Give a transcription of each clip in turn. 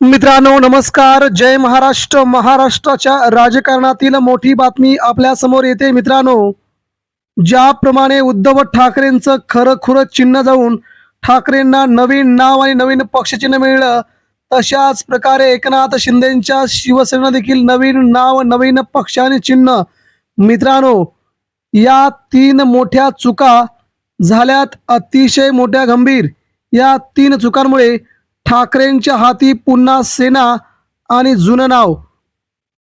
मित्रांनो नमस्कार. जय महाराष्ट्र. महाराष्ट्राच्या राजकारणातील मोठी बातमी आपल्यासमोर येते. मित्रांनो ज्याप्रमाणे उद्धव ठाकरेंचं खरं खुरं चिन्ह जाऊन ठाकरेंना नवीन नाव आणि नवीन पक्षचिन्ह मिळलं तशाच प्रकारे एकनाथ शिंदेच्या शिवसेना देखील नवीन नाव नवीन पक्ष आणि चिन्ह. मित्रांनो या तीन मोठ्या चुका झाल्यात अतिशय मोठ्या गंभीर. या तीन चुकांमुळे ठाकरेंच्या हाती पुन्हा सेना आणि जुनं नाव.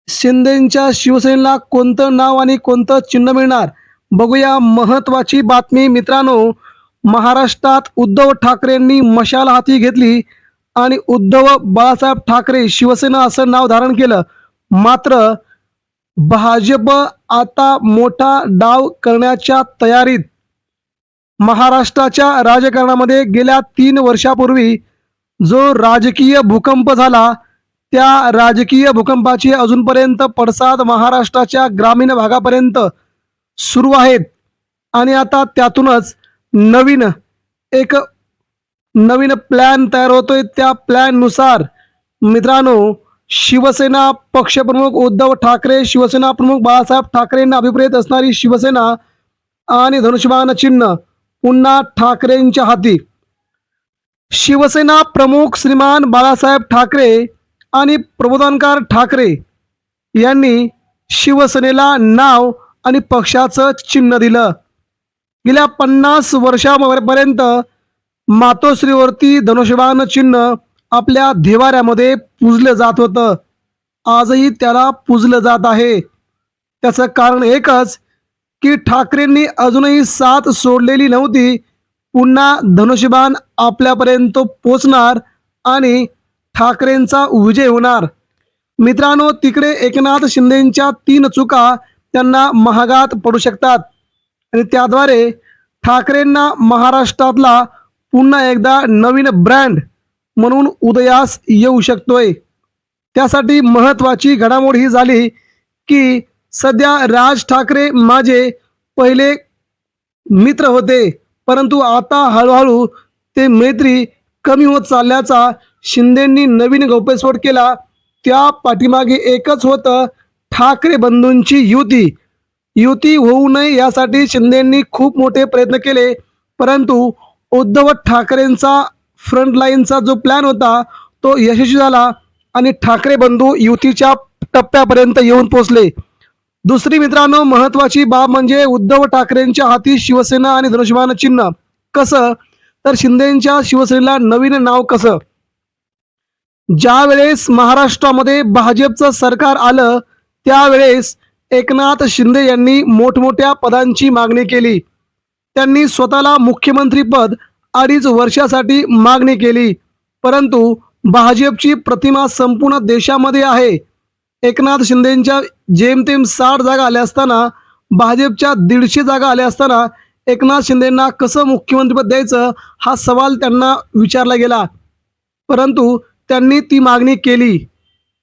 शिंदेच्या शिवसेनेला कोणतं नाव आणि कोणतं चिन्ह मिळणार? बघूया महत्वाची बातमी. मित्रांनो महाराष्ट्रात उद्धव ठाकरेंनी मशाल हाती घेतली आणि उद्धव बाळासाहेब ठाकरे शिवसेना असं नाव धारण केलं. मात्र भाजप आता मोठा डाव करण्याच्या तयारीत. महाराष्ट्राच्या राजकारणामध्ये गेल्या तीन वर्षापूर्वी जो राजकीय भूकंप झाला त्या राजकीय भूकंपाचे अजूनपर्यंत पडसाद महाराष्ट्राच्या ग्रामीण भागापर्यंत सुरू आहेत. आणि आता त्यातूनच नवीन एक नवीन प्लॅन तयार होतोय. त्या प्लॅननुसार मित्रांनो शिवसेना पक्षप्रमुख उद्धव ठाकरे शिवसेना प्रमुख बाळासाहेब ठाकरेंना अभिप्रेत असणारी शिवसेना आणि धनुष्यबाण चिन्ह पुन्हा ठाकरेंच्या हाती. शिवसेना प्रमुख श्रीमान बाळासाहेब ठाकरे आणि प्रबोधनकार ठाकरे यांनी शिवसेनेला नाव आणि पक्षाचं चिन्ह दिलं. गेल्या पन्नास वर्षापर्यंत मातोश्रीवरती धनुष्यबाण चिन्ह आपल्या देवाऱ्यामध्ये पूजलं जात होतं. आजही त्याला पूजलं जात आहे. त्याचं कारण एकच की ठाकरेंनी अजूनही साथ सोडलेली नव्हती पुन्हा धनुष्यबाण आपल्यापर्यंत पोचणार आणि ठाकरेंचा विजय होणार. मित्रांनो तिकडे एकनाथ शिंदेच्या तीन चुका त्यांना महागात पडू शकतात. आणि त्याद्वारे ठाकरेंना महाराष्ट्रातला पुन्हा एकदा नवीन ब्रँड म्हणून उदयास येऊ शकतोय. त्यासाठी महत्वाची घडामोड ही झाली की सध्या राज ठाकरे माझे पहिले मित्र होते. परंतु आता हळूहळू ते मैत्री कमी होत चालल्याचा शिंदेंनी नवीन गौप्यस्फोट केला. त्या पाठीमागे एकच होतं ठाकरे बंधूंची युती. युती होऊ नये यासाठी शिंदेंनी खूप मोठे प्रयत्न केले. परंतु उद्धव ठाकरेंचा फ्रंटलाईनचा जो प्लॅन होता तो यशस्वी झाला आणि ठाकरे बंधू युतीच्या टप्प्यापर्यंत येऊन पोचले दुसरी मित्रांनो महत्वाची बाब म्हणजे उद्धव ठाकरेंच्या हाती शिवसेना आणि धनुष्यबाण चिन्ह. कसं? तर शिंदेच्या शिवसेनेला नवीन नाव कसं? ज्यावेळेस महाराष्ट्रामध्ये भाजपचं सरकार आलं त्यावेळेस एकनाथ शिंदे यांनी मोठमोठ्या पदांची मागणी केली. त्यांनी स्वतःला मुख्यमंत्री पद अडीच वर्षासाठी मागणी केली. परंतु भाजपची प्रतिमा संपूर्ण देशामध्ये आहे. एकनाथ शिंदेच्या जेमतेम साठ जागा आल्या असताना भाजपच्या दीडशे जागा आल्या असताना एकनाथ शिंदेंना कसं मुख्यमंत्रीपद द्यायचं हा सवाल त्यांना विचारला गेला. परंतु त्यांनी ती मागणी केली.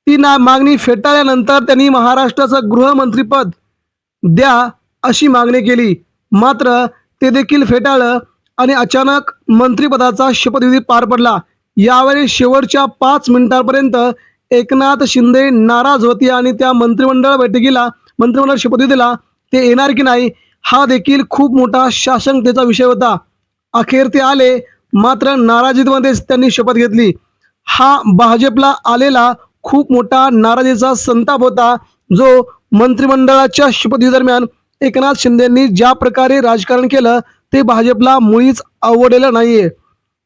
ती ना मागणी फेटाळल्यानंतर त्यांनी महाराष्ट्राचं गृहमंत्रीपद द्या अशी मागणी केली. मात्र ते देखील फेटाळलं आणि अचानक मंत्रिपदाचा शपथविधी पार पडला. यावेळी शेवटच्या पाच मिनिटांपर्यंत एकनाथ शिंदे नाराज होते आणि त्या मंत्रिमंडळ बैठकीला मंत्रिमंडळ शपथविधीला ते येणार की नाही हा देखील खूप मोठा शासनतेचा विषय होता. अखेर ते आले मात्र नाराजीमध्येच त्यांनी शपथ घेतली. हा भाजपला आलेला खूप मोठा नाराजीचा संताप होता जो मंत्रिमंडळाच्या शपथविधीदरम्यान एकनाथ शिंदेंनी ज्या प्रकारे राजकारण केलं ते भाजपला मुळीच आवडलेलं नाहीये.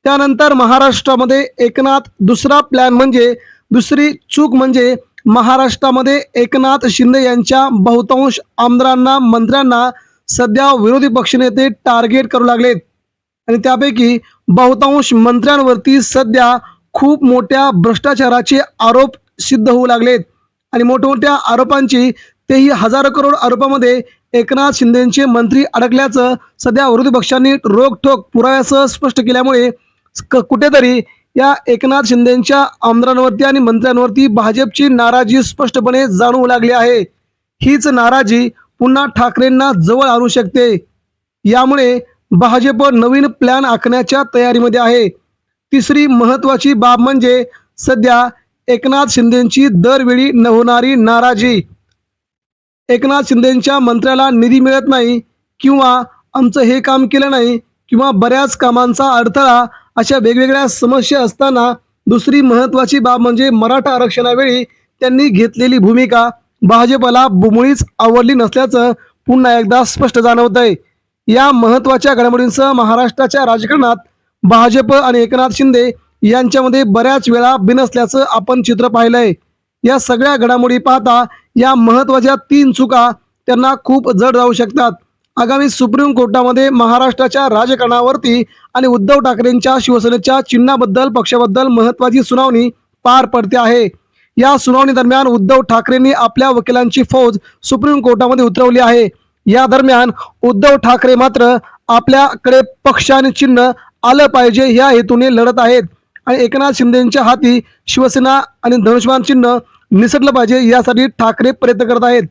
त्यानंतर महाराष्ट्रामध्ये एकनाथ दुसरा प्लॅन म्हणजे दुसरी चूक म्हणजे महाराष्ट्रामध्ये एकनाथ शिंदे यांच्या बहुतांश आमदारांना मंत्र्यांना सध्या विरोधी पक्षनेते टार्गेट करू लागलेत. आणि त्यापैकी बहुतांश मंत्र्यांवरती सध्या खूप मोठ्या भ्रष्टाचाराचे आरोप सिद्ध होऊ लागलेत. आणि मोठमोठ्या आरोपांची तेही हजारो करोड आरोपामध्ये एकनाथ शिंदेचे मंत्री अडकल्याचं सध्या विरोधी पक्षांनी रोखठोक पुराव्यासह स्पष्ट केल्यामुळे क- कुठेतरी या एकनाथ शिंदेच्या आमदारांवरती आणि मंत्र्यांवरती भाजपची नाराजी स्पष्टपणे जाणवू लागली आहे. हीच नाराजी पुन्हा ठाकरेंना जवळ आणू शकते. यामुळे भाजप नवीन प्लॅन आखण्याच्या तयारीमध्ये आहे. तिसरी महत्वाची बाब म्हणजे सध्या एकनाथ शिंदेची दरवेळी न होणारी नाराजी. एकनाथ शिंदेच्या मंत्र्याला निधी मिळत नाही किंवा आमचं हे काम केलं नाही किंवा बऱ्याच कामांचा अडथळा अशा वेगवेगळ्या समस्या असताना दुसरी महत्त्वाची बाब म्हणजे मराठा आरक्षणावेळी त्यांनी घेतलेली भूमिका भाजपला मुळीच आवडली नसल्याचं पुन्हा एकदा स्पष्ट जाणवत आहे या महत्त्वाच्या घडामोडींसह महाराष्ट्राच्या राजकारणात भाजप आणि एकनाथ शिंदे यांच्यामध्ये बऱ्याच वेळा बिनसल्याचं आपण चित्र पाहिलंय. या सगळ्या घडामोडी पाहता या महत्त्वाच्या तीन चुका त्यांना खूप जड जाऊ शकतात. आगामी सुप्रीम कोर्टामध्ये महाराष्ट्राच्या राजकारणावरती आणि उद्धव ठाकरेंच्या शिवसेनेच्या चिन्हाबद्दल पक्षाबद्दल महत्त्वाची सुनावणी पार पडते आहे. या सुनावणी दरम्यान उद्धव ठाकरेंनी आपल्या वकिलांची फौज सुप्रीम कोर्टामध्ये उतरवली आहे. या दरम्यान उद्धव ठाकरे मात्र आपल्याकडे पक्ष आणि चिन्ह आलं पाहिजे या हेतूने लढत आहेत. आणि एकनाथ शिंदेच्या हाती शिवसेना आणि धनुष्यबाण चिन्ह निसटलं पाहिजे यासाठी ठाकरे प्रयत्न करत आहेत.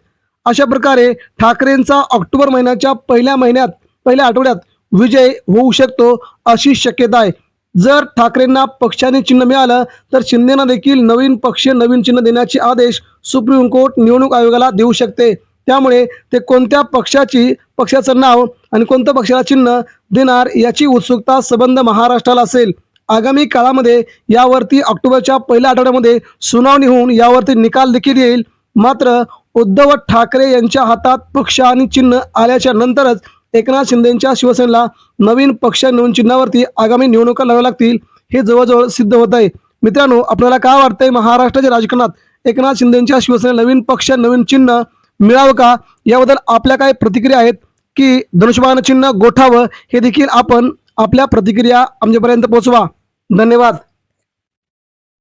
अशा प्रकारे ठाकरेंचा ऑक्टोबर महिन्याच्या पहिल्या महिन्यात पहिल्या आठवड्यात विजय होऊ शकतो अशी शक्यता आहे. जर ठाकरेंना पक्षाने चिन्ह मिळालं तर शिंदेना देखील नवीन पक्ष नवीन चिन्ह देण्याचे आदेश सुप्रीम कोर्ट निवडणूक आयोगाला देऊ शकते. त्यामुळे ते कोणत्या पक्षाची पक्षाचं नाव आणि कोणत्या पक्षाला चिन्ह देणार याची उत्सुकता संबंध महाराष्ट्राला असेल. आगामी काळामध्ये यावरती ऑक्टोबरच्या पहिल्या आठवड्यामध्ये सुनावणी होऊन यावरती निकाल देखील येईल. मात्र उद्धव ठाकरे यांच्या हातात पक्ष आणि चिन्ह आल्याच्या नंतरच एकनाथ शिंदेच्या शिवसेनेला नवीन पक्ष नवीन चिन्हावरती आगामी निवडणुका लढाव्या लागतील हे जवळजवळ सिद्ध होत आहे. मित्रांनो आपल्याला काय वाटतंय? महाराष्ट्राच्या राजकारणात एकनाथ शिंदेच्या शिवसेनेला नवीन पक्ष नवीन चिन्ह मिळावं का? याबद्दल आपल्या काय प्रतिक्रिया आहेत? की धनुष्यबाण चिन्ह गोठावं? हे देखील आपण आपल्या प्रतिक्रिया आमच्यापर्यंत पोहोचवा. धन्यवाद.